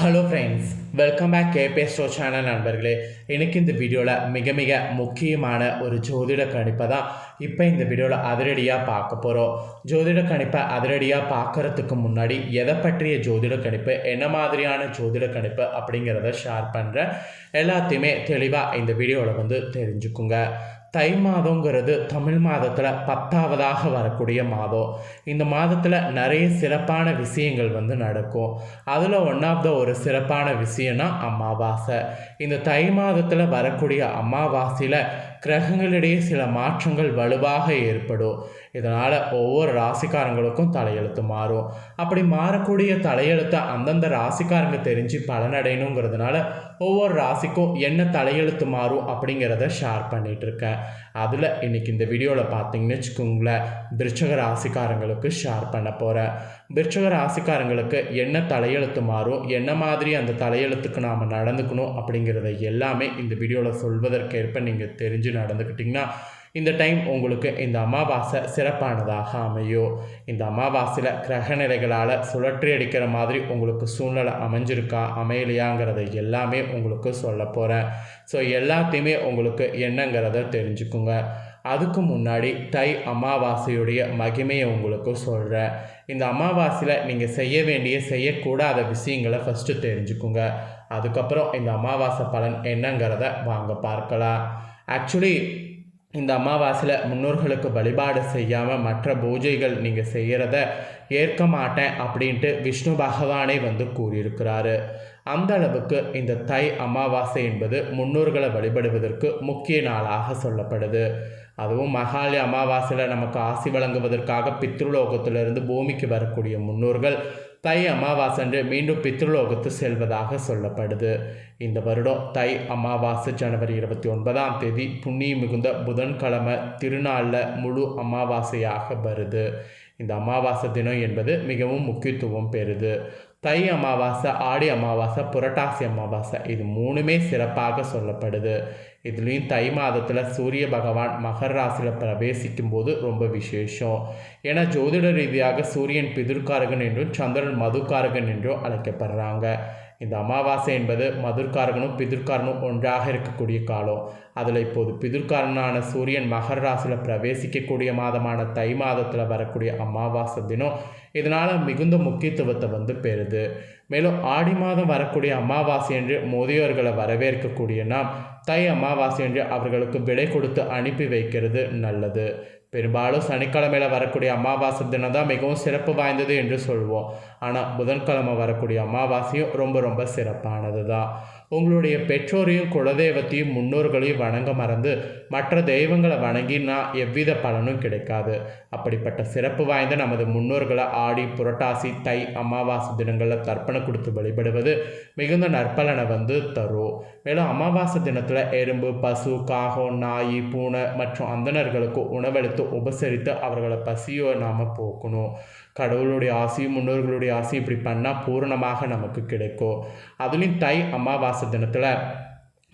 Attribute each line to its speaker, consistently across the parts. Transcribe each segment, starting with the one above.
Speaker 1: Hello friends welcome back கேபே ஸ்டோ channel நண்பர்களே. எனக்கு இந்த வீடியோவில் மிக மிக முக்கியமான ஒரு ஜோதிட கணிப்பை தான் இப்போ இந்த வீடியோவில் அதிரடியாக பார்க்க போகிறோம் ஜோதிட கணிப்பை அதிரடியாக பார்க்கறதுக்கு முன்னாடி எதை பற்றிய ஜோதிட கணிப்பு என்ன மாதிரியான ஜோதிட கணிப்பு அப்படிங்கிறத ஷேர் பண்ணுறேன் எல்லாத்தையுமே தெளிவாக இந்த வீடியோவில் வந்து தெரிஞ்சுக்குங்க. தை மாதங்கிறது தமிழ் மாதத்தில் பத்தாவதாக வரக்கூடிய மாதம். இந்த மாதத்தில் நிறைய சிறப்பான விஷயங்கள் வந்து நடக்கும். அதில் ஒன் ஆஃப் த ஒரு சிறப்பான விஷயம்னா அமாவாசை. இந்த தை மாதத்தில் வரக்கூடிய அமாவாசையில் கிரகங்களிடையே சில மாற்றங்கள் வலுவாக ஏற்படும். இதனால் ஒவ்வொரு ராசிக்காரங்களுக்கும் தலையெழுத்து மாறும். அப்படி மாறக்கூடிய தலையெழுத்தை அந்தந்த ராசிக்காரங்க தெரிஞ்சு பலனடையணுங்கிறதுனால ஒவ்வொரு ராசிக்கும் என்ன தலையெழுத்து மாறும் அப்படிங்கிறத ஷேர் பண்ணிகிட்ருக்கேன் அதில் இன்னைக்கு இந்த வீடியோவில் பார்த்தீங்கன்னு வச்சுக்கோங்களேன் விருச்சக ராசிக்காரங்களுக்கு ஷேர் பண்ண போகிறேன் விருச்சக ராசிக்காரங்களுக்கு என்ன தலையெழுத்து மாறும் என்ன மாதிரி அந்த தலையெழுத்துக்கு நாம் நடந்துக்கணும் அப்படிங்கிறத எல்லாமே இந்த வீடியோவில் சொல்வதற்கேற்ப நீங்கள் தெரிஞ்சு நடந்துக்கிட்டிங்கன்னா இந்த டைம் உங்களுக்கு இந்த அமாவாசை சிறப்பானதாக அமையும். இந்த அமாவாசையில் கிரகநிலைகளால் சுழற்றி அடிக்கிற மாதிரி உங்களுக்கு சூழ்நிலை அமைஞ்சிருக்கா அமையலையாங்கிறத எல்லாமே உங்களுக்கு சொல்ல போகிறேன் ஸோ எல்லாத்தையுமே உங்களுக்கு என்னங்கிறத தெரிஞ்சுக்குங்க. அதுக்கு முன்னாடி தை அமாவாசையுடைய மகிமையை உங்களுக்கு சொல்கிறேன் இந்த அமாவாசையில் நீங்கள் செய்ய வேண்டிய செய்யக்கூடாத விஷயங்களை ஃபஸ்ட்டு தெரிஞ்சுக்குங்க. அதுக்கப்புறம் இந்த அமாவாசை பலன் என்னங்கிறத வாங்க பார்க்கலாம். ஆக்சுவலி இந்த அமாவாசையில் முன்னோர்களுக்கு வழிபாடு செய்யாமல் மற்ற பூஜைகள் நீங்கள் செய்கிறத ஏற்க மாட்டேன் அப்படின்ட்டு விஷ்ணு பகவானே வந்து கூறியிருக்கிறாரு. அந்த அளவுக்கு இந்த தை அமாவாசை என்பது முன்னோர்களை வழிபடுவதற்கு முக்கிய நாளாக சொல்லப்படுது. அதுவும் மகாலி அமாவாசையில் நமக்கு ஆசி வழங்குவதற்காக பித்ருலோகத்திலிருந்து பூமிக்கு வரக்கூடிய முன்னோர்கள் தை அமாவாசன்று மீண்டும் பித்ருலோகத்து செல்வதாக சொல்லப்படுது. இந்த வருடம் தை அமாவாசை ஜனவரி இருபத்தி ஒன்பதாம் தேதி புண்ணியம் மிகுந்த புதன்கிழமை திருநாளில் முழு அமாவாசையாக வருது. இந்த அமாவாசை தினம் என்பது மிகவும் முக்கியத்துவம் பெறுது. தை அமாவாசை ஆடி அமாவாசை புரட்டாசி அமாவாசை இது மூணுமே சிறப்பாக சொல்லப்படுது. இதுலேயும் தை மாதத்தில் சூரிய பகவான் மகர ராசியில் பிரவேசிக்கும் போது ரொம்ப விசேஷம். ஏன்னா ஜோதிட ரீதியாக சூரியன் பிதிர்காரகன் என்றும் சந்திரன் மதுக்காரகன் என்றும் அழைக்கப்படுறாங்க. இந்த அமாவாசை என்பது மதுர்காரகனும் பிதிர்காரனும் ஒன்றாக இருக்கக்கூடிய காலம். அதில் இப்போது பிதுர்காரனான சூரியன் மகர ராசியில் பிரவேசிக்கக்கூடிய மாதமான தை மாதத்தில் வரக்கூடிய அமாவாசை தினம் இதனால் மிகுந்த முக்கியத்துவத்தை வந்து பெறுது. மேலும் ஆடி மாதம் வரக்கூடிய அமாவாசை என்று முதியோர்களை வரவேற்கக்கூடிய நாம் தை அமாவாசை என்று அவர்களுக்கு விடை கொடுத்து அனுப்பி வைக்கிறது நல்லது. பெரும்பாலும் சனிக்கிழமையில் வரக்கூடிய அமாவாசை தினம் தான் மிகவும் சிறப்பு வாய்ந்தது என்று சொல்வோம். ஆனால் புதன்கிழமை வரக்கூடிய அமாவாசையும் ரொம்ப ரொம்ப சிறப்பானது தான் உங்களுடைய பெற்றோரையும் குலதெய்வத்தையும் முன்னோர்களையும் வணங்க மறந்து மற்ற தெய்வங்களை வணங்கினா எவ்வித பலனும் கிடைக்காது. அப்படிப்பட்ட சிறப்பு வாய்ந்த நமது முன்னோர்களை ஆடி புரட்டாசி தை அமாவாசை தினங்களில் தர்ப்பணம் கொடுத்து வழிபடுவது மிகுந்த நற்பலனை வந்து தரும். மேலும் அமாவாசை தினத்தில் எறும்பு பசு காகம் நாய் பூனை மற்றும் அந்தணர்களுக்கு உணவளித்து உபசரித்து அவர்களை பசியோ நாம் போக்கணும். கடவுளுடைய ஆசையும் முன்னோர்களுடைய ஆசையும் இப்படி பண்ணால் பூரணமாக நமக்கு கிடைக்கும். அதுலேயும் தை அமாவாசை தினத்தில்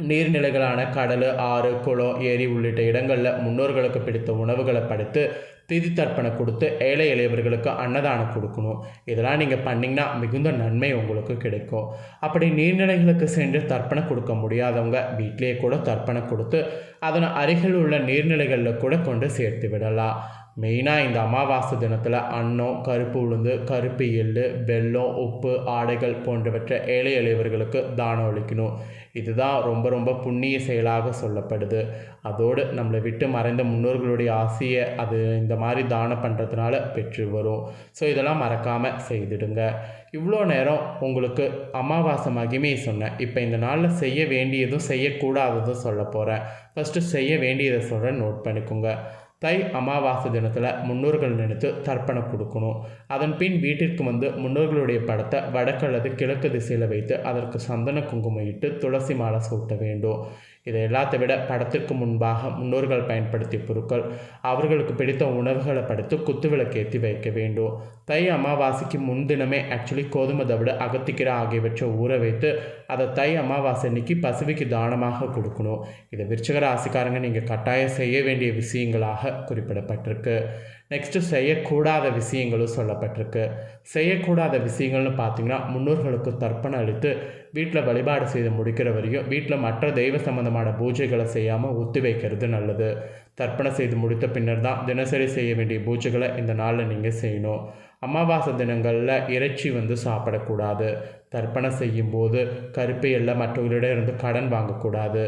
Speaker 1: நீர்நிலைகளான கடல் ஆறு குளம் ஏரி உள்ளிட்ட இடங்களில் முன்னோர்களுக்கு பிடித்த உணவுகளை படைத்து திதி தர்ப்பணம் கொடுத்து ஏழை எளியவர்களுக்கு அன்னதானம் கொடுக்கணும். இதெல்லாம் நீங்கள் பண்ணிங்கன்னா மிகுந்த நன்மை உங்களுக்கு கிடைக்கும். அப்படி நீர்நிலைகளுக்கு சென்று தர்ப்பணம் கொடுக்க முடியாதவங்க வீட்டிலேயே கூட தர்ப்பணம் கொடுத்து அதன் அருகில் உள்ள நீர்நிலைகளில் கூட கொண்டு சேர்த்து விடலாம். மெயினாக இந்த அமாவாசை தினத்தில் அன்னம் கருப்பு உளுந்து கருப்பு எள்ளு வெல்லம் உப்பு ஆடைகள் போன்றவற்றை ஏழை எளியவர்களுக்கு தானம் அளிக்கணும். இதுதான் ரொம்ப ரொம்ப புண்ணிய செயலாக சொல்லப்படுது. அதோடு நம்மளை விட்டு மறைந்த முன்னோர்களுடைய ஆசையை அது இந்த மாதிரி தானம் பண்ணுறதுனால பெற்று வரும். ஸோ இதெல்லாம் மறக்காமல் செய்திடுங்க. இவ்வளோ நேரம் உங்களுக்கு அமாவாசை மகிமையை சொன்னேன். இப்போ இந்த நாளில் செய்ய வேண்டியதும் செய்யக்கூடாததும் சொல்ல போகிறேன் ஃபஸ்ட்டு செய்ய வேண்டியதை சொல்கிறேன் நோட் பண்ணிக்கோங்க. தை அமாவாசை தினத்தில் முன்னோர்கள் நினைத்து தர்ப்பணம் கொடுக்கணும். அதன் பின் வீட்டிற்கு வந்து முன்னோர்களுடைய படத்தை வடக்கு அல்லது கிழக்கு திசையில் வைத்து அதற்கு சந்தன குங்குமம் இட்டு துளசி மாலை சூட்ட வேண்டும். இதை எல்லாத்தை விட படத்திற்கு முன்பாக முன்னோர்கள் பயன்படுத்திய பொருட்கள். அவர்களுக்கு பிடித்த உணவுகளை படைத்து குத்துவிளக்கேற்றி வைக்க வேண்டும். தை அமாவாசைக்கு முன்தினமே ஆக்சுவலி கோதுமை தவிட அகத்திக்கீரை ஆகியவற்றை ஊற வைத்து அதை தை அமாவாசை அன்னைக்கு பசுவிக்கு தானமாக கொடுக்கணும். இதை விருச்சக ராசிக்காரங்க நீங்கள் கட்டாயம் செய்ய வேண்டிய விஷயங்களாக குறிப்பிடப்பட்டிருக்கு. நெக்ஸ்ட்டு செய்யக்கூடாத விஷயங்களும் சொல்லப்பட்டிருக்கு. செய்யக்கூடாத விஷயங்கள்னு பார்த்தீங்கன்னா முன்னோர்களுக்கு தர்ப்பணம் அளித்து வீட்டில் வழிபாடு செய்து முடிக்கிற வரையும் வீட்டில் மற்ற தெய்வ சம்பந்தமான பூஜைகளை செய்யாமல் ஒத்தி வைக்கிறது நல்லது. தர்ப்பணம் செய்து முடித்த பின்னர் தான் தினசரி செய்ய வேண்டிய பூஜைகளை இந்த நாளில் நீங்கள் செய்யணும். அமாவாசை தினங்களில் இறைச்சி வந்து சாப்பிடக்கூடாது. தர்ப்பணம் செய்யும்போது கருப்பையில் மற்றவர்களிடம் இருந்து கடன் வாங்கக்கூடாது.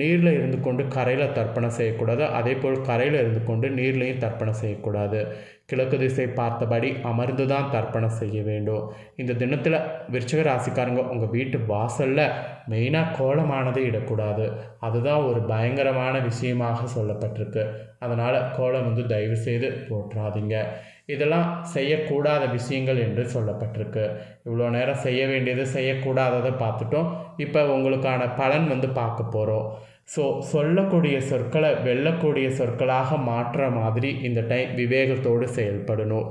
Speaker 1: நீரில் இருந்து கொண்டு கரையில் தர்ப்பணம் செய்யக்கூடாது. அதே போல் கரையில் இருந்து கொண்டு நீர்லேயும் தர்ப்பணம் செய்யக்கூடாது. கிழக்கு திசை பார்த்தபடி அமர்ந்து தான் தர்ப்பணம் செய்ய வேண்டும். இந்த தினத்தில் விருச்சக ராசிக்காரங்க உங்கள் வீட்டு வாசலில் மெயினாக கோலமானது இடக்கூடாது. அதுதான் ஒரு பயங்கரமான விஷயமாக சொல்லப்பட்டிருக்கு. அதனால் கோலம் வந்து தயவு செய்து போற்றாதீங்க. இதெல்லாம் செய்யக்கூடாத விஷயங்கள் என்று சொல்லப்பட்டிருக்கு. இவ்வளோ நேரம் செய்ய வேண்டியது செய்யக்கூடாததை பார்த்துட்டோம். இப்போ உங்களுக்கான பலன் வந்து பார்க்க போகிறோம் ஸோ சொல்லக்கூடிய சொற்களை வெல்லக்கூடிய சொற்களாக மாற்றுற மாதிரி இந்த டைம் விவேகத்தோடு செயல்படணும்.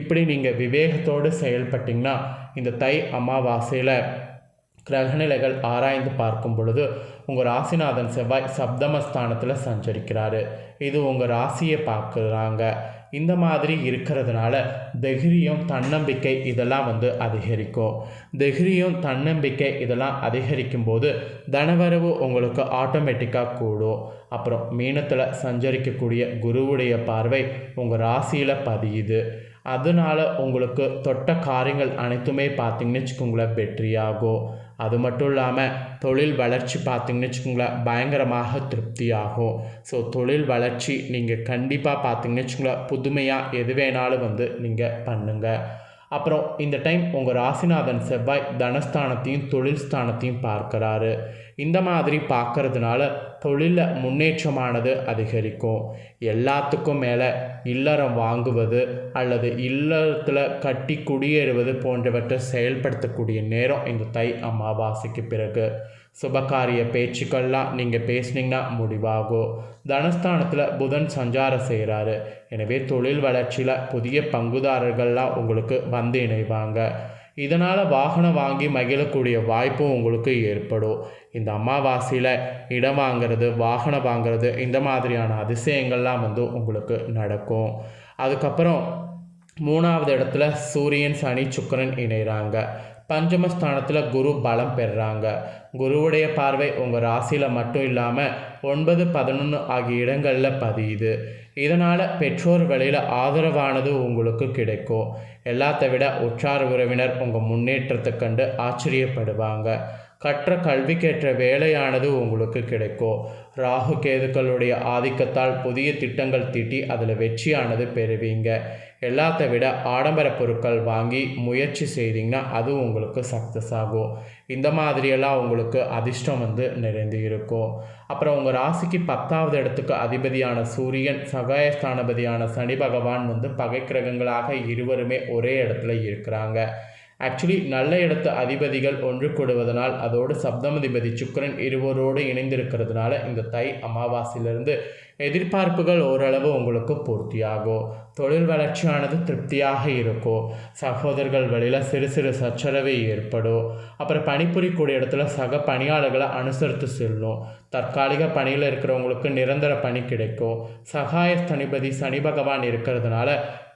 Speaker 1: இப்படி நீங்கள் விவேகத்தோடு செயல்பட்டிங்கன்னா இந்த தை அமாவாசையில் கிரகநிலைகள் ஆராய்ந்து பார்க்கும் பொழுது உங்கள் ராசிநாதன் செவ்வாய் சப்தமஸ்தானத்தில் சஞ்சரிக்கிறாரு. இது உங்கள் ராசியை பார்க்குறாங்க. இந்த மாதிரி இருக்கிறதுனால தைரியம் தன்னம்பிக்கை இதெல்லாம் வந்து அதிகரிக்கும். தைரியம் தன்னம்பிக்கை இதெல்லாம் அதிகரிக்கும் போது தனவரவு உங்களுக்கு ஆட்டோமேட்டிக்காக கூடும். அப்புறம் மீனத்தில் சஞ்சரிக்கக்கூடிய குருவுடைய பார்வை உங்கள் ராசியில் பதியுது. அதனால உங்களுக்கு தொட்ட காரியங்கள் அனைத்துமே பார்த்தீங்கன்னு வச்சுக்கோங்களேன் வெற்றியாகும். அது மட்டும் இல்லாமல் தொழில் வளர்ச்சி பார்த்திங்கன்னு வச்சுக்கோங்களேன் பயங்கரமாக திருப்தியாகும். ஸோ தொழில் வளர்ச்சி நீங்கள் கண்டிப்பாக பார்த்திங்கன்னு வச்சுக்கோங்களேன் புதுமையாக எது வேணாலும் வந்து நீங்கள் பண்ணுங்கள் அப்புறம் இந்த டைம் உங்கள் ராசிநாதன் செவ்வாய் தனஸ்தானத்தையும் தொழில் ஸ்தானத்தையும் பார்க்குறாரு. இந்த மாதிரி பார்க்கறதுனால தொழிலில் முன்னேற்றமானது அதிகரிக்கும். எல்லாத்துக்கும் மேலே இல்லறம் வாங்குவது அல்லது இல்லறத்தில் கட்டி குடியேறுவது போன்றவற்றை செயல்படுத்தக்கூடிய நேரம் இந்த தை அமாவாசைக்கு பிறகு. சுபகாரிய பேச்சுக்கள்லாம் நீங்கள் பேசுனீங்கன்னா முடிவாகும் தனஸ்தானத்தில் புதன் சஞ்சாரம் செய்கிறாரு எனவே தொழில் வளர்ச்சியில் புதிய பங்குதாரர்கள்லாம் உங்களுக்கு வந்து இணைவாங்க. இதனால் வாகனம் வாங்கி மகிழக்கூடிய வாய்ப்பும் உங்களுக்கு ஏற்படும். இந்த அமாவாசையில் இடம் வாங்கிறது வாகனம் வாங்கிறது இந்த மாதிரியான அதிசயங்கள்லாம் வந்து உங்களுக்கு நடக்கும். அதுக்கப்புறம் மூணாவது இடத்துல சூரியன் சனி சுக்கரன் இணைகிறாங்க பஞ்சமஸ்தானத்தில் குரு பலம் பெறுறாங்க குருவுடைய பார்வை உங்கள் ராசியில் மட்டும் இல்லாமல் ஒன்பது பதினொன்று ஆகிய இடங்களில் பதியுது. இதனால் பெற்றோர் வழியில் ஆதரவானது உங்களுக்கு கிடைக்கும். எல்லாத்த விட உற்றார் உறவினர் உங்கள் முன்னேற்றத்தை கண்டு ஆச்சரியப்படுவாங்க. கற்ற கல்விக்கேற்ற வேலையானது உங்களுக்கு கிடைக்கும் ராகு கேதுக்களுடைய ஆதிக்கத்தால் புதிய திட்டங்கள் தீட்டி அதில் வெற்றியானது பெறுவீங்க. எல்லாத்த விட ஆடம்பர பொருட்கள் வாங்கி முயற்சி செய்தீங்கன்னா அது உங்களுக்கு சக்ஸஸ் ஆகும். இந்த மாதிரியெல்லாம் உங்களுக்கு அதிர்ஷ்டம் வந்து நிறைந்து இருக்கும் அப்புறம் உங்கள் ராசிக்கு பத்தாவது இடத்துக்கு அதிபதியான சூரியன் சகாயஸ்தானபதியான சனி பகவான் வந்து பகை கிரகங்களாக இருவருமே ஒரே இடத்துல இருக்கிறாங்க. ஆக்சுவலி நல்ல இடத்து அதிபதிகள் ஒன்று கூடுவதனால் அதோடு சப்தமதிபதி சுக்கரன் இருவரோடு இணைந்திருக்கிறதுனால இந்த தை அமாவாசையிலிருந்து எதிர்பார்ப்புகள் ஓரளவு உங்களுக்கு பூர்த்தியாகும் தொழில் வளர்ச்சியானது திருப்தியாக இருக்கும் சகோதரர்கள் வழியில் சிறு சிறு சச்சரவு ஏற்படும் அப்புறம் பணிபுரியக்கூடிய இடத்துல சக பணியாளர்களை அனுசரித்து செல்லும் தற்காலிக பணியில் இருக்கிறவங்களுக்கு நிரந்தர பணி கிடைக்கும் சகாய தனிபதி சனி பகவான் இருக்கிறதுனால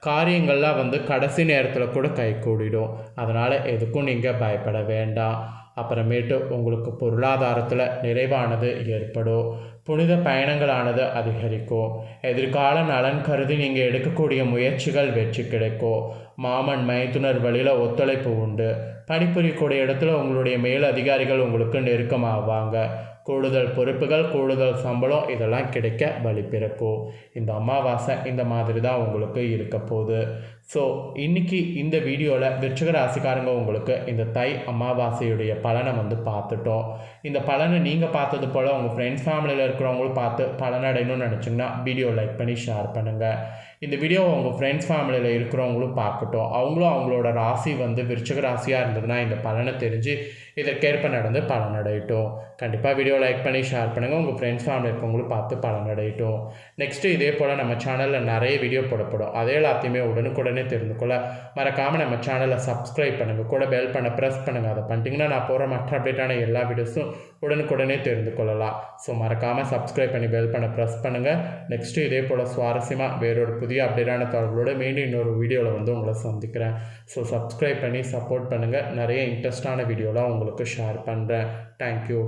Speaker 1: காரியங்கள்லாம் வந்து கடைசி நேரத்தில் கூட கை கூடிடும். அதனால் எதுக்கும் நீங்கள் பயப்பட வேண்டாம். அப்புறமேட்டு உங்களுக்கு பொருளாதாரத்தில் நிறைவானது ஏற்படும். புனித பயணங்களானது அதிகரிக்கும். எதிர்கால நலன் கருதி நீங்கள் எடுக்கக்கூடிய முயற்சிகள் வெற்றி கிடைக்கும். மாமன் மைத்துனர் வழியில் ஒத்துழைப்பு உண்டு. பணிபுரியக்கூடிய இடத்துல உங்களுடைய மேல் அதிகாரிகள் உங்களுக்கு நெருக்கமாவாங்க. கூடுதல் பொறுப்புகள் கூடுதல் சம்பளம் இதெல்லாம் கிடைக்க வழி பிறக்கும் இந்த அமாவாசை இந்த மாதிரி தான் உங்களுக்கு இருக்க போகுது. ஸோ இன்றைக்கி இந்த வீடியோவில் விருச்சிக ராசிக்காரங்க உங்களுக்கு இந்த தை அமாவாசையுடைய பலனை வந்து பார்த்துட்டோம். இந்த பலனை நீங்கள் பார்த்தது போல் உங்கள் ஃப்ரெண்ட்ஸ் ஃபேமிலியில் இருக்கிறவங்களும் பார்த்து பலனடையணும்னு நினச்சிங்கன்னா வீடியோ லைக் பண்ணி ஷேர் பண்ணுங்கள் இந்த வீடியோவை உங்கள் ஃப்ரெண்ட்ஸ் ஃபேமிலியில் இருக்கிறவங்களும் பார்க்கட்டும். அவங்களும் அவங்களோட ராசி வந்து விருச்சக ராசியாக இருந்ததுன்னா இந்த பலனை தெரிஞ்சு இதற்கேற்ப நடந்து பலனடையட்டும். கண்டிப்பாக வீடியோ லைக் பண்ணி ஷேர் பண்ணுங்கள் உங்கள் ஃப்ரெண்ட்ஸ் ஃபேமிலி இருக்கவங்களும் பார்த்து பலனடையட்டும். நெக்ஸ்ட்டு இதே போல் நம்ம சேனலில் நிறைய வீடியோ போடப்படும். அதே எல்லாத்தையுமே உடனுக்குடனே தெரிந்து கொள்ள மறக்காமல் நம்ம சேனலை சப்ஸ்கிரைப் பண்ணுங்கள் கூட பெல் பண்ண ப்ரெஸ் பண்ணுங்கள் அதை பண்ணிட்டீங்கன்னா நான் போகிற மற்ற அப்டேட்டான எல்லா வீடியோஸும் உடனுக்குடனே தெரிந்து கொள்ளலாம். ஸோ மறக்காமல் சப்ஸ்கிரைப் பண்ணி பெல் பண்ண ப்ரெஸ் பண்ணுங்கள் நெக்ஸ்ட்டு இதே போல் சுவாரஸ்யமாக வேறொரு புதிய அப்டேட்டான தகவலோடு மீண்டும் இன்னொரு வீடியோவில் வந்து உங்களை சந்திக்கிறேன். ஸோ சப்ஸ்கிரைப் பண்ணி சப்போர்ட் பண்ணுங்கள் நிறைய இன்ட்ரெஸ்டான வீடியோலாம் உங்களுக்கு ஷேர் பண்ணுறேன் தேங்க்யூ